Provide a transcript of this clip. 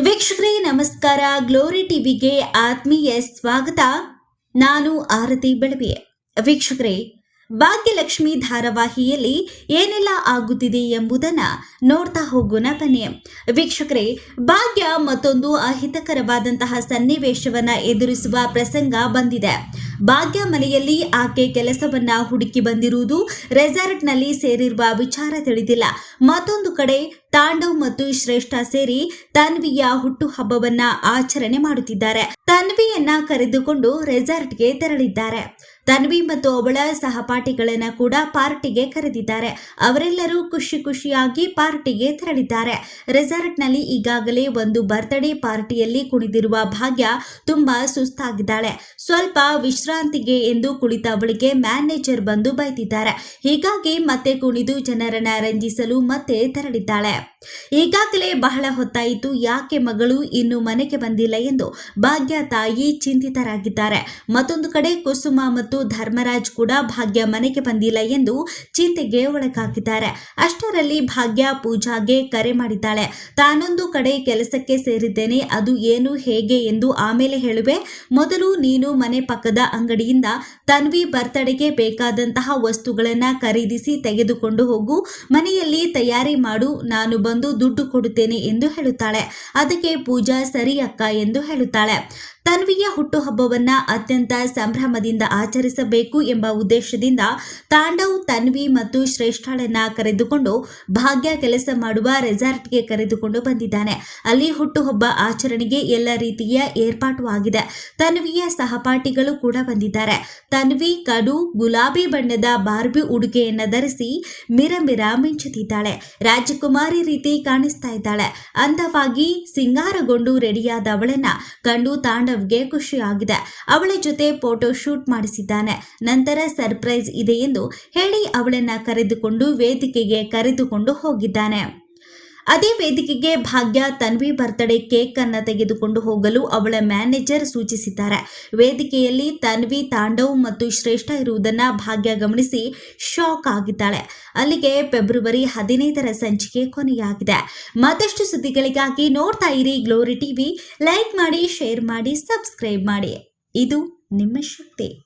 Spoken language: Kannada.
ವೀಕ್ಷಕರೇ, ನಮಸ್ಕಾರ. ಗ್ಲೋರಿ ಟಿವಿಗೆ ಆತ್ಮೀಯ ಸ್ವಾಗತ. ನಾನು ಆರತಿ ಬೆಳವೆ ವೀಕ್ಷಕರೇ, ಭಾಗ್ಯಲಕ್ಷ್ಮಿ ಧಾರಾವಾಹಿಯಲ್ಲಿ ಏನೆಲ್ಲ ಆಗುತ್ತಿದೆ ಎಂಬುದನ್ನ ನೋಡ್ತಾ ಹೋಗೋಣ ಬನ್ನಿ. ವೀಕ್ಷಕರೇ, ಭಾಗ್ಯ ಮತ್ತೊಂದು ಅಹಿತಕರವಾದಂತಹ ಸನ್ನಿವೇಶವನ್ನ ಎದುರಿಸುವ ಪ್ರಸಂಗ ಬಂದಿದೆ. ಭಾಗ್ಯ ಮನೆಯಲ್ಲಿ ಆಕೆ ಕೆಲಸವನ್ನ ಹುಡುಕಿ ಬಂದಿರುವುದು ರೆಸಾರ್ಟ್ನಲ್ಲಿ ಸೇರಿರುವ ವಿಚಾರ ತಿಳಿದಿಲ್ಲ. ಮತ್ತೊಂದು ಕಡೆ ತಾಂಡವ್ ಮತ್ತು ಶ್ರೇಷ್ಠ ಸೇರಿ ತನ್ವಿಯ ಹುಟ್ಟುಹಬ್ಬವನ್ನ ಆಚರಣೆ ಮಾಡುತ್ತಿದ್ದಾರೆ. ತನ್ವಿಯನ್ನ ಕರೆದುಕೊಂಡು ರೆಸಾರ್ಟ್ಗೆ ತೆರಳಿದ್ದಾರೆ. ತನ್ವಿ ಮತ್ತು ಅವಳ ಸಹಪಾಠಿಗಳನ್ನ ಕೂಡ ಪಾರ್ಟಿಗೆ ಕರೆದಿದ್ದಾರೆ. ಅವರೆಲ್ಲರೂ ಖುಷಿ ಖುಷಿಯಾಗಿ ಪಾರ್ಟಿಗೆ ತೆರಳಿದ್ದಾರೆ. ರೆಸಾರ್ಟ್ನಲ್ಲಿ ಈಗಾಗಲೇ ಒಂದು ಬರ್ತ್ಡೇ ಪಾರ್ಟಿಯಲ್ಲಿ ಕುಣಿದಿರುವ ಭಾಗ್ಯ ತುಂಬಾ ಸುಸ್ತಾಗಿದ್ದಾಳೆ. ಸ್ವಲ್ಪ ವಿಶ್ರಾಂತಿಗೆ ಎಂದು ಕುಳಿತ ಅವಳಿಗೆ ಮ್ಯಾನೇಜರ್ ಬಂದು ಬೈದಿದ್ದಾರೆ. ಹೀಗಾಗಿ ಮತ್ತೆ ಕುಣಿದು ಜನರನ್ನ ರಂಜಿಸಲು ಮತ್ತೆ ತೆರಳಿದ್ದಾಳೆ. ಈಗಾಗಲೇ ಬಹಳ ಹೊತ್ತಾಯಿತು, ಯಾಕೆ ಮಗಳು ಇನ್ನು ಮನೆಗೆ ಬಂದಿಲ್ಲ ಎಂದು ಭಾಗ್ಯ ತಾಯಿ ಚಿಂತಿತರಾಗಿದ್ದಾರೆ. ಮತ್ತೊಂದು ಕಡೆ ಕುಸುಮ ಮತ್ತು ಧರ್ಮರಾಜ್ ಕೂಡ ಭಾಗ್ಯ ಮನೆಗೆ ಬಂದಿಲ್ಲ ಎಂದು ಚಿಂತೆಗೆ ಒಳಗಾಗಿದ್ದಾರೆ. ಅಷ್ಟರಲ್ಲಿ ಭಾಗ್ಯ ಪೂಜಾಗೆ ಕರೆ ಮಾಡಿದ್ದಾಳೆ. ತಾನೊಂದು ಕಡೆ ಕೆಲಸಕ್ಕೆ ಸೇರಿದ್ದೇನೆ, ಅದು ಏನು, ಹೇಗೆ ಎಂದು ಆಮೇಲೆ ಹೇಳುವೆ. ಮೊದಲು ನೀನು ಮನೆ ಪಕ್ಕದ ಅಂಗಡಿಯಿಂದ ತನ್ವಿ ಬರ್ತಡೆಗೆ ಬೇಕಾದಂತಹ ವಸ್ತುಗಳನ್ನ ಖರೀದಿಸಿ ತೆಗೆದುಕೊಂಡು ಹೋಗು. ಮನೆಯಲ್ಲಿ ತಯಾರಿ ಮಾಡು, ನಾನು ಬಂದು ದುಡ್ಡು ಕೊಡುತ್ತೇನೆ ಎಂದು ಹೇಳುತ್ತಾಳೆ. ಅದಕ್ಕೆ ಪೂಜಾ ಸರಿ ಅಕ್ಕ ಎಂದು ಹೇಳುತ್ತಾಳೆ. ತನ್ವಿಯ ಹುಟ್ಟುಹಬ್ಬವನ್ನ ಅತ್ಯಂತ ಸಂಭ್ರಮದಿಂದ ಆಚರಿಸಬೇಕು ಎಂಬ ಉದ್ದೇಶದಿಂದ ತಾಂಡವ್, ತನ್ವಿ ಮತ್ತು ಶ್ರೇಷ್ಠಳನ್ನ ಕರೆದುಕೊಂಡು ಭಾಗ್ಯ ಕೆಲಸ ಮಾಡುವ ರೆಸಾರ್ಟ್ಗೆ ಕರೆದುಕೊಂಡು ಬಂದಿದ್ದಾನೆ. ಅಲ್ಲಿ ಹುಟ್ಟುಹಬ್ಬ ಆಚರಣೆಗೆ ಎಲ್ಲ ರೀತಿಯ ಏರ್ಪಾಟು ಆಗಿದೆ. ತನ್ವಿಯ ಸಹಪಾಠಿಗಳು ಕೂಡ ಬಂದಿದ್ದಾರೆ. ತನ್ವಿ ಕಡು ಗುಲಾಬಿ ಬಣ್ಣದ ಬಾರ್ಬಿ ಉಡುಗೆಯನ್ನ ಧರಿಸಿ ಮಿರಮಿರ ಮಿಂಚುತ್ತಿದ್ದಾಳೆ. ರಾಜಕುಮಾರಿ ರೀತಿ ಕಾಣಿಸ್ತಾ ಇದ್ದಾಳೆ. ಅಂದವಾಗಿ ಸಿಂಗಾರಗೊಂಡು ರೆಡಿಯಾದ ಅವಳನ್ನ ಕಂಡು ತಾಂಡವ್ಗೆ ಖುಷಿಯಾಗಿದೆ. ಅವಳ ಜೊತೆ ಫೋಟೋ ಶೂಟ್ ಮಾಡಿಸಿದ್ದಾನೆ. ನಂತರ ಸರ್ಪ್ರೈಸ್ ಇದೆ ಎಂದು ಹೇಳಿ ಅವಳನ್ನ ಕರೆದುಕೊಂಡು ವೇದಿಕೆಗೆ ಕರೆದುಕೊಂಡು ಹೋಗಿದ್ದಾನೆ. ಅದೇ ವೇದಿಕೆಗೆ ಭಾಗ್ಯ, ತನ್ವಿ ಬರ್ತ್ಡೇ ಕೇಕ್ ಅನ್ನ ತೆಗೆದುಕೊಂಡು ಹೋಗಲು ಅವಳ ಮ್ಯಾನೇಜರ್ ಸೂಚಿಸಿದ್ದಾರೆ. ವೇದಿಕೆಯಲ್ಲಿ ತನ್ವಿ, ತಾಂಡವ್ ಮತ್ತು ಶ್ರೇಷ್ಠ ಇರುವುದನ್ನ ಭಾಗ್ಯ ಗಮನಿಸಿ ಶಾಕ್ ಆಗಿದ್ದಾಳೆ. ಅಲ್ಲಿಗೆ ಫೆಬ್ರವರಿ ಹದಿನೈದರ ಸಂಚಿಕೆ ಕೊನೆಯಾಗಿದೆ. ಮತ್ತಷ್ಟು ಸುದ್ದಿಗಳಿಗಾಗಿ ನೋಡ್ತಾ ಇರಿ ಗ್ಲೋರಿ ಟಿವಿ. ಲೈಕ್ ಮಾಡಿ, ಶೇರ್ ಮಾಡಿ, ಸಬ್ಸ್ಕ್ರೈಬ್ ಮಾಡಿ. ಇದು ನಿಮ್ಮ ಶಕ್ತಿ.